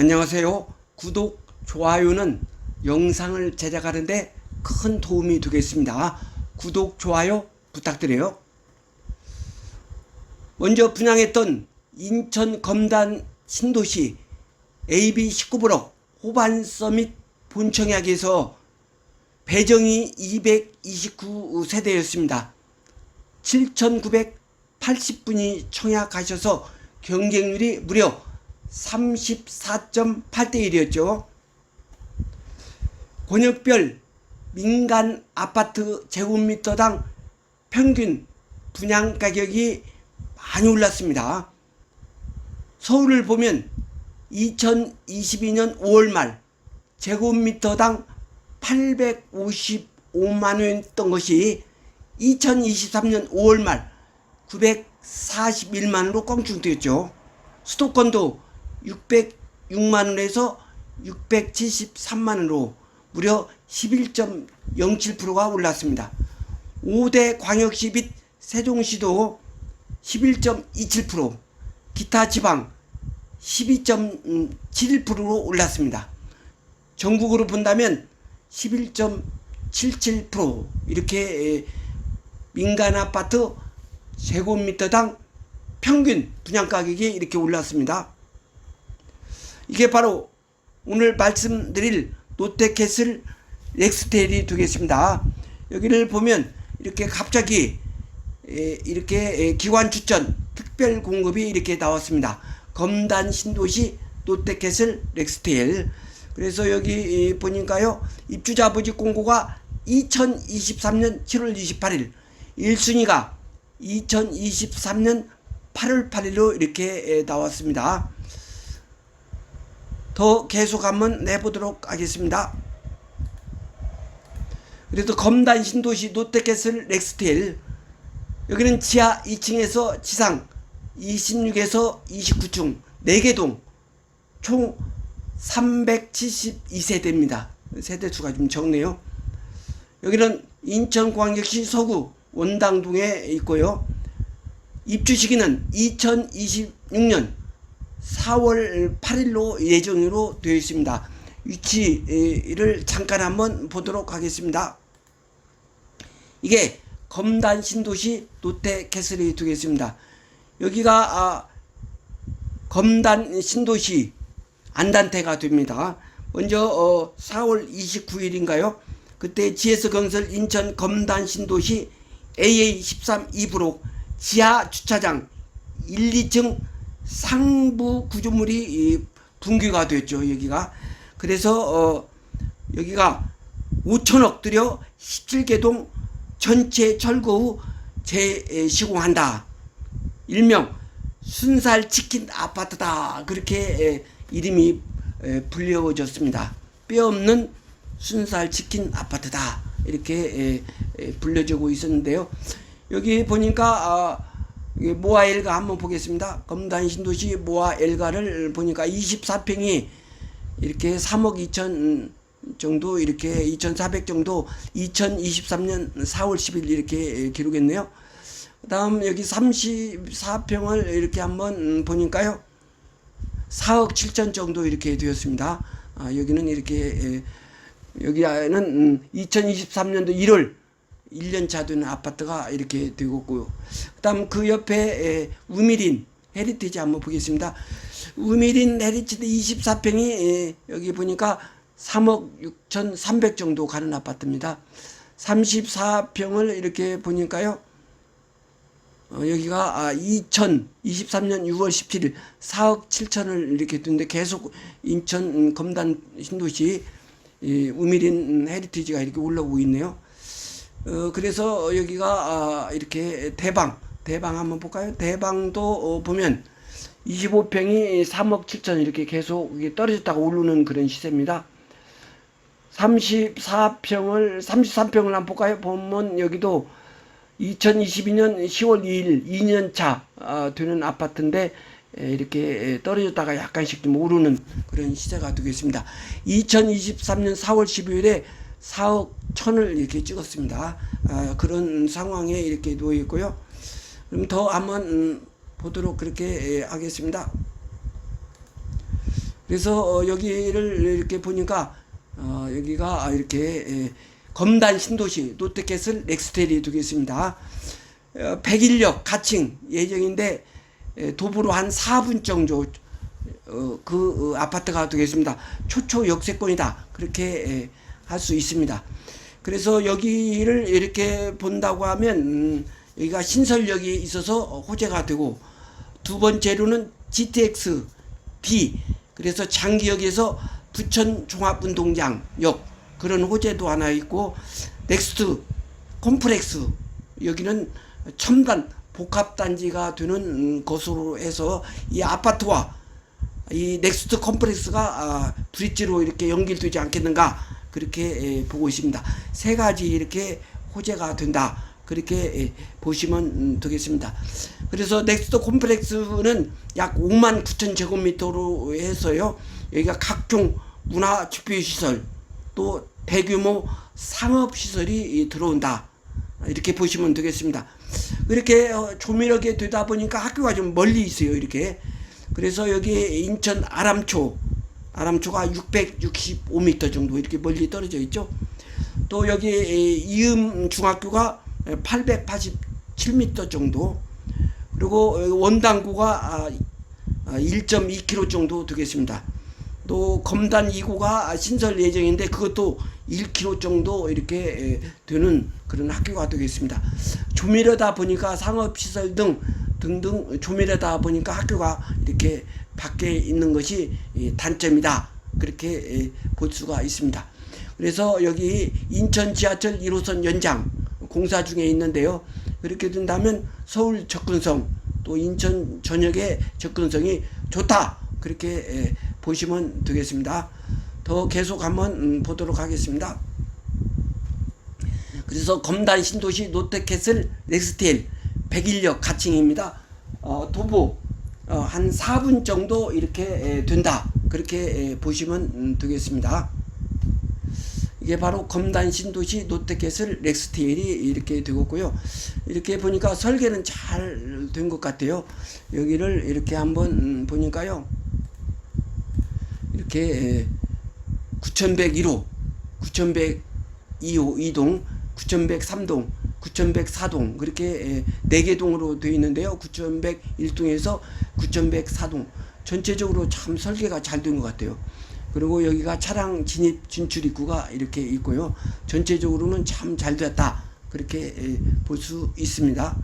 안녕하세요. 구독, 좋아요는 영상을 제작하는데 큰 도움이 되겠습니다. 구독, 좋아요 부탁드려요. 먼저 분양했던 인천 검단 신도시 AB 19브럭 호반 서밋 본청약에서 배정이 229세대였습니다. 7,980분이 청약하셔서 경쟁률이 무려 34.8대 1이었죠. 권역별 민간 아파트 제곱미터당 평균 분양 가격이 많이 올랐습니다. 서울을 보면 2022년 5월 말 제곱미터당 855만 원이었던 것이 2023년 5월 말 941만 원으로 껑충 뛰었죠. 수도권도 606만 원에서 673만 원으로 무려 11.07%가 올랐습니다. 5대 광역시 및 세종시도 11.27%, 기타 지방 12.71%로 올랐습니다. 전국으로 본다면 11.77% 이렇게 민간 아파트 제곱미터당 평균 분양 가격이 이렇게 올랐습니다. 이게 바로 오늘 말씀드릴 롯데캐슬 렉스테일이 되겠습니다. 여기를 보면 이렇게 갑자기 이렇게 기관 추천 특별 공급이 이렇게 나왔습니다. 검단 신도시 롯데캐슬 렉스테일 그래서 여기 보니까요 입주자 부지 공고가 2023년 7월 28일 1순위가 2023년 8월 8일로 이렇게 나왔습니다. 더 계속 한번 내보도록 하겠습니다. 그래도 검단 신도시 롯데캐슬 렉스테일 여기는 지하 2층에서 지상 26에서 29층 4개 동 총 372세대입니다. 세대수가 좀 적네요. 여기는 인천광역시 서구 원당동에 있고요. 입주 시기는 2026년 4월 8일로 예정으로 되어 있습니다. 위치를 잠깐 한번 보도록 하겠습니다. 이게 검단 신도시 롯데 캐슬이 되겠습니다. 여기가 아, 검단 신도시 안단테가 됩니다. 먼저 어, 4월 29일인가요? 그때 GS 건설 인천 검단 신도시 AA 13 2부록 지하 주차장 1, 2층 상부 구조물이 붕괴가 됐죠. 여기가 그래서 어, 여기가 5천억 들여 17개동 전체 철거 후 재시공한다. 일명 순살 치킨 아파트다. 그렇게 이름이 불려졌습니다. 뼈 없는 순살 치킨 아파트다. 이렇게 불려지고 있었는데요. 여기 보니까 아, 모아 엘가 한번 보겠습니다. 검단 신도시 모아 엘가를 보니까 24평이 이렇게 3억 2천 정도 이렇게 2,400 정도 2023년 4월 10일 이렇게 기록했네요. 그다음 여기 34평을 이렇게 한번 보니까요. 4억 7천 정도 이렇게 되었습니다. 아, 여기는 이렇게 여기는 2023년도 1월 1년 차 되는 아파트가 이렇게 되었고요. 그다음 그 옆에 우미린 헤리티지 한번 보겠습니다. 우미린 헤리티지 24평이 여기 보니까 3억 6천 3백 정도 가는 아파트입니다. 34평을 이렇게 보니까요. 어, 여기가 아, 2023년 6월 17일 4억 7천을 이렇게 두는데 계속 인천 검단 신도시 이 우미린 헤리티지가 이렇게 올라오고 있네요. 어, 그래서 여기가 아, 이렇게 대방 대방 한번 볼까요? 대방도 어, 보면 25평이 3억 7천 이렇게 계속 떨어졌다가 오르는 그런 시세입니다. 34평을 33평을 한번 볼까요? 보면 여기도 2022년 10월 2일 2년 차 아, 되는 아파트인데 이렇게 떨어졌다가 약간씩 좀 오르는 그런 시세가 되겠습니다. 2023년 4월 12일에 4억 천을 이렇게 찍었습니다. 아, 그런 상황에 이렇게 놓여 있고요. 그럼 더 한번 음, 보도록 그렇게 하겠습니다. 그래서 어, 여기를 이렇게 보니까 어, 여기가 이렇게 에, 검단 신도시 롯데캐슬 넥스텔이 되겠습니다. 어, 백일역 가칭 예정인데 에, 도보로 한 4분 정도 어, 그 어, 아파트가 되겠습니다. 초초 역세권이다 그렇게 할 수 있습니다. 그래서 여기를 이렇게 본다고 하면 음, 여기가 신설역이 있어서 호재가 되고 두 번째로는 GTX D 그래서 장기역에서 부천 종합운동장역 그런 호재도 하나 있고 넥스트 콤플렉스 여기는 첨단 복합단지가 되는 음, 것으로 해서 이 아파트와 이 넥스트 컴플렉스가 아, 브릿지로 이렇게 연결되지 않겠는가 그렇게 에, 보고 있습니다. 세 가지 이렇게 호재가 된다. 그렇게 에, 보시면 음, 되겠습니다. 그래서 넥스트 콤플렉스는 약 5만 9천 제곱미터로 해서요. 여기가 각종 문화 집회 시설 또 대규모 상업 시설이 들어온다. 이렇게 보시면 되겠습니다. 이렇게 어, 조밀하게 되다 보니까 학교가 좀 멀리 있어요. 이렇게. 그래서 여기 인천 아람초, 아람초가 665m 정도 이렇게 멀리 떨어져 있죠. 또 여기 이음 중학교가 887m 정도. 그리고 원당구가 1.2km 정도 되겠습니다. 또 검단 2구가 신설 예정인데 그것도 1km 정도 이렇게 되는 그런 학교가 되겠습니다. 조밀하다 보니까 상업시설 등 등등 조밀하다 보니까 학교가 이렇게 밖에 있는 것이 단점이다. 그렇게 볼 수가 있습니다. 그래서 여기 인천 지하철 1호선 연장 공사 중에 있는데요. 그렇게 된다면 서울 접근성 또 인천 전역의 접근성이 좋다. 그렇게 보시면 되겠습니다. 더 계속 한번 음, 보도록 하겠습니다. 그래서 검단 신도시 롯데캐슬 넥스텔 101역 가칭입니다. 어, 도보 어, 한 4분 정도 이렇게 에, 된다. 그렇게 에, 보시면 음, 되겠습니다. 이게 바로 검단 신도시 롯데캐슬 렉스테일이 이렇게 되었고요. 이렇게 보니까 설계는 잘 된 것 같아요. 여기를 이렇게 한번 음, 보니까요. 이렇게 9101호, 9102호 2동, 9103동, 9104동 그렇게 4개 동으로 되어 있는데요. 9101동에서 9104동 전체적으로 참 설계가 잘 된 것 같아요. 그리고 여기가 차량 진입 진출 입구가 이렇게 있고요. 전체적으로는 참 잘 되었다. 그렇게 볼 수 있습니다.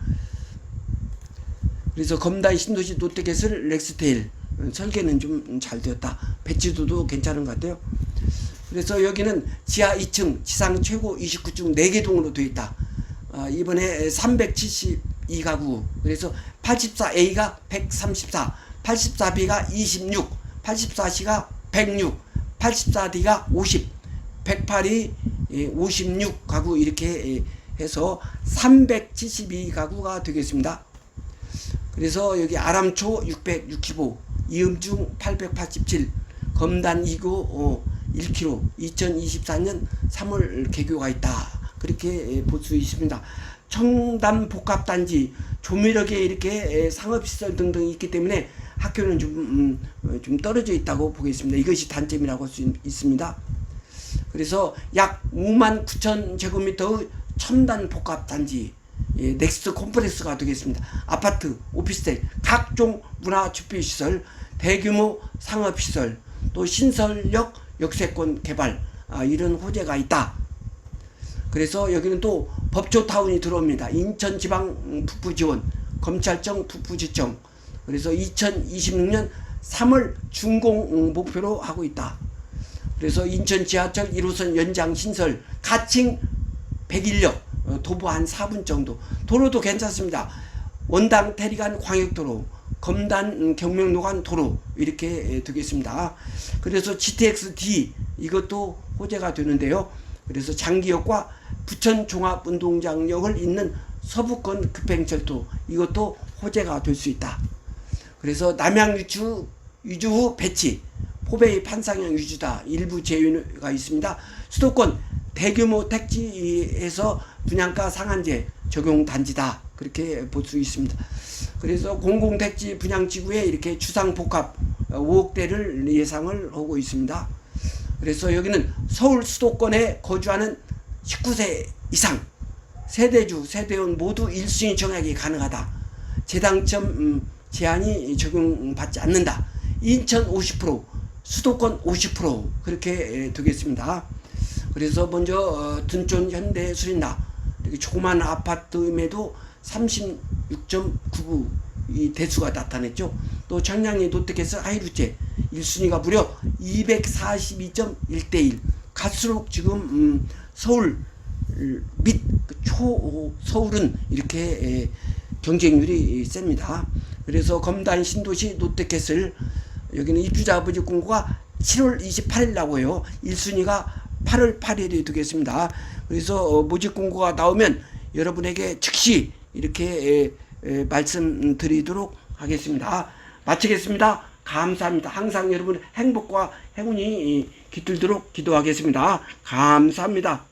그래서 검단 신도시 롯데캐슬 렉스테일 설계는 좀 잘 되었다. 배치도도 괜찮은 것 같아요. 그래서 여기는 지하 2층 지상 최고 29층 4개 동으로 되어 있다. 아, 이번에 372가구 그래서 84A가 134 84B가 26 84C가 106 84D가 50 108이 56가구 이렇게 해서 372가구가 되겠습니다. 그래서 여기 아람초 665 이음중 887 검단 2구 어, 1km 2024년 3월 개교가 있다. 그렇게 볼 수 있습니다. 청담 복합단지 조밀하게 이렇게 상업시설 등등 있기 때문에 학교는 좀, 음, 어, 좀 떨어져 있다고 보겠습니다. 이것이 단점이라고 할 수 있습니다. 그래서 약 5만 9천 제곱미터의 첨단 복합단지 예, 넥스트 콤플렉스가 되겠습니다. 아파트, 오피스텔, 각종 문화 집회 시설, 대규모 상업 시설, 또 신설역 역세권 개발 아, 이런 호재가 있다. 그래서 여기는 또 법조타운이 들어옵니다. 인천지방 북부지원, 검찰청 북부지청. 그래서 2026년 3월 준공 목표로 하고 있다. 그래서 인천 지하철 1호선 연장 신설, 가칭 101역, 어, 도보 한 4분 정도. 도로도 괜찮습니다. 원당 태리간 광역도로, 검단 경명로간 도로 이렇게 되겠습니다. 그래서 GTX-D 이것도 호재가 되는데요. 그래서 장기역과 부천 종합운동장역을 잇는 서부권 급행철도 이것도 호재가 될 수 있다. 그래서 남양 유추 유주 후 배치 포베이 판상형 유주다 일부 제휴가 있습니다. 수도권 대규모 택지에서 분양가 상한제 적용 단지다 그렇게 볼 수 있습니다. 그래서 공공택지 분양지구에 이렇게 주상복합 5억대를 예상을 하고 있습니다. 그래서 여기는 서울 수도권에 거주하는 19세 이상 세대주, 세대원 모두 1순위 정액이 가능하다. 재당첨 음, 제한이 적용받지 않는다. 인천 50%, 수도권 50% 그렇게 에, 되겠습니다. 그래서 먼저 어, 둔촌 현대 이렇게 조그만 아파트임에도 36.99이 대수가 나타냈죠. 또 청량리 롯데캐슬 하이루제 1순위가 무려 242.1대1 갈수록 지금 음, 서울 및 초 서울은 이렇게 에, 경쟁률이 셉니다. 그래서 검단 신도시 롯데캐슬 여기는 입주자 아버지 공고가 7월 28일 나고요. 1순위가 8월 8일이 되겠습니다. 그래서 어, 모집 공고가 나오면 여러분에게 즉시 이렇게 말씀드리도록 하겠습니다. 마치겠습니다. 감사합니다. 항상 여러분 행복과 행운이 깃들도록 기도하겠습니다. 감사합니다.